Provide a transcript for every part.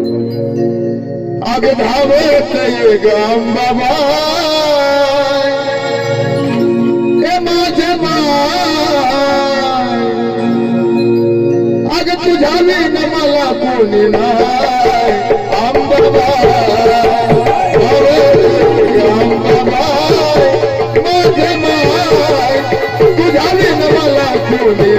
अग धावत ये गाम बाबा हे माझे माय अग तुझ्या विन मला कोणी नाही आंबाबा आंबाबा माझे माय तुझ्या विन मला कोणी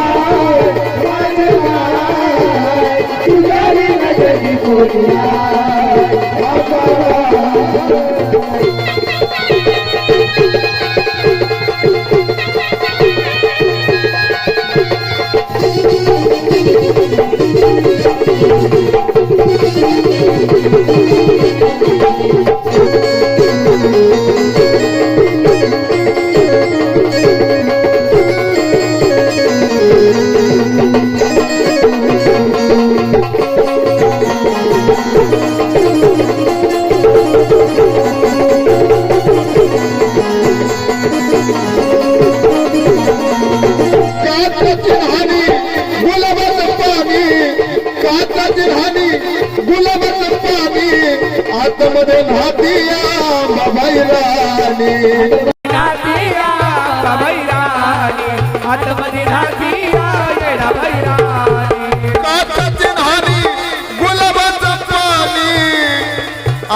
आतमध्ये नातिया येडा बैराणी.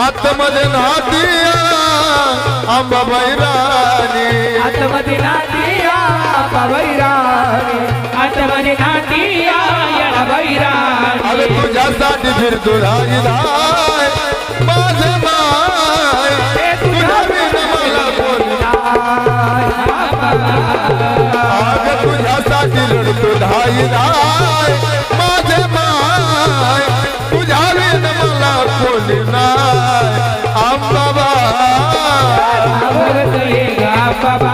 आतमध्ये आतमध्ये नातिया बैराणी. आतमध्ये नातिया येडा बैराणी. अरे तुझ्यासाठी फिरतो राजधाय माझे आग तुझ्यासाठी लढतो धाई धाय माझे माय तुझ्या वेद मला कोणी नाय. आंबाबा बाबा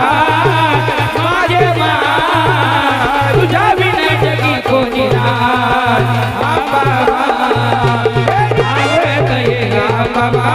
माझे मा तुझ्या विना जगी कोणी बाबा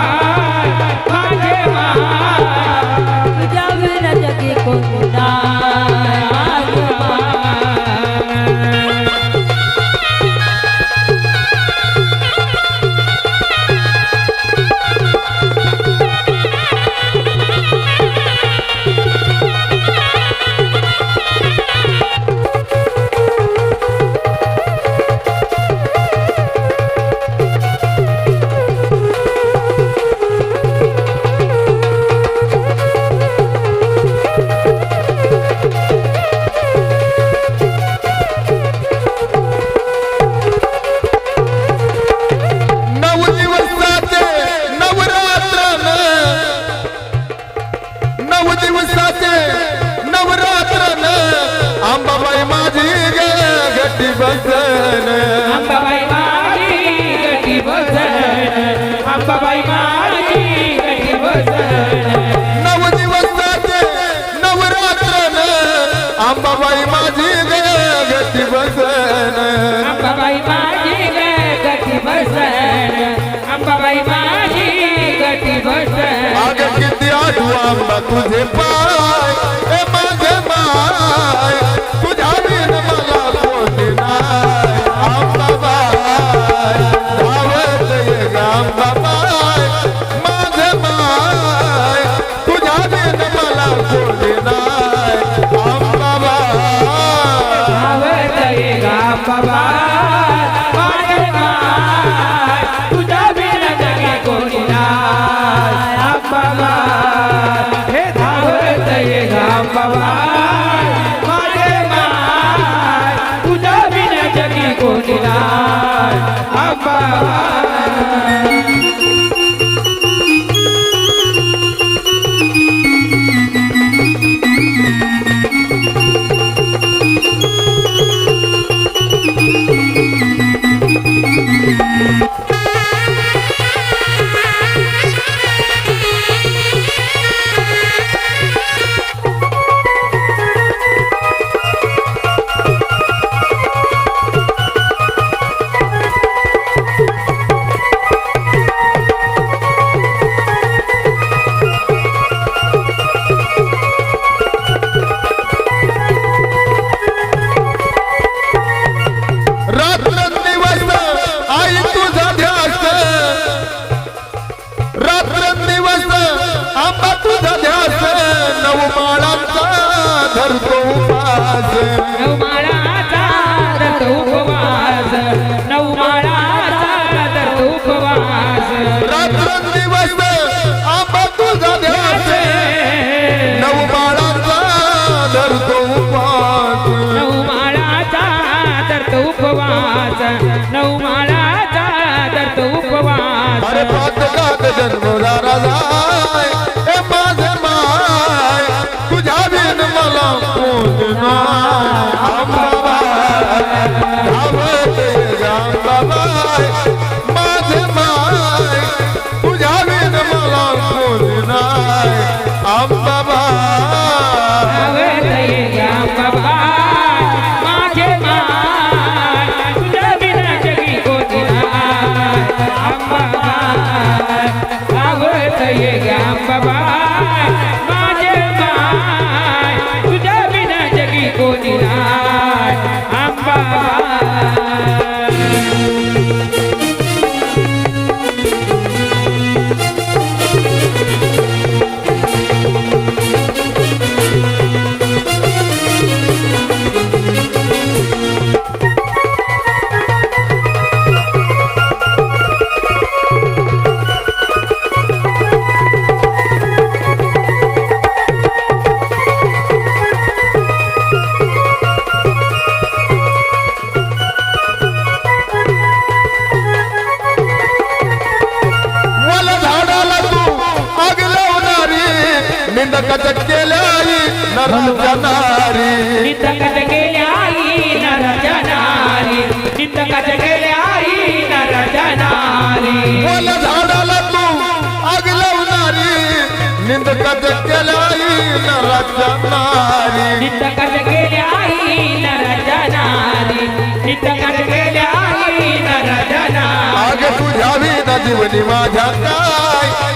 माझी ग गटी बसन अंबाबाई माझी गटी बसन अंबाबाई माझी गटी बसन आग किती आठवू आंबा तुझे पाय. ਜਿੰਦਗੀ ਵਾਸਤੇ ਆ ਬਾਤੂ ਦਾ ਧਿਆਨ कच केल्या नराच्या नारी नित कच केल्या नराच्या नारी नित कच केल्या नराच्या नारी बोल झाडाला तू आग लावणारी. निंद कच केल्या नराच्या नारी नित कच केल्या नराच्या नारी नित कच केल्या नराच्या नारी आग तुझ्या विना जीवनी माझ्या काय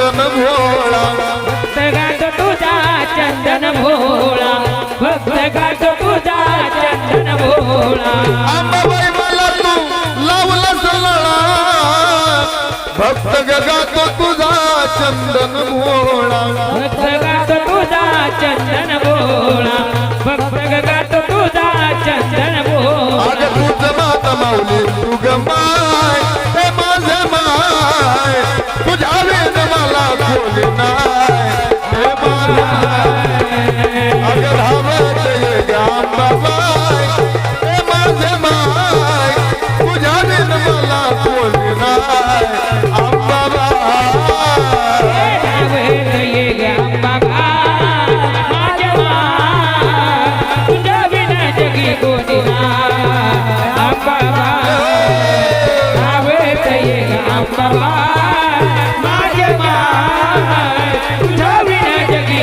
चंदन भोळा. भक्त गातो तुझा चंदन भोळा. भक्त गातो तुझा चंदन भोळा. मला तू लावलास भक्त गातो तुझा चंदन भोळा.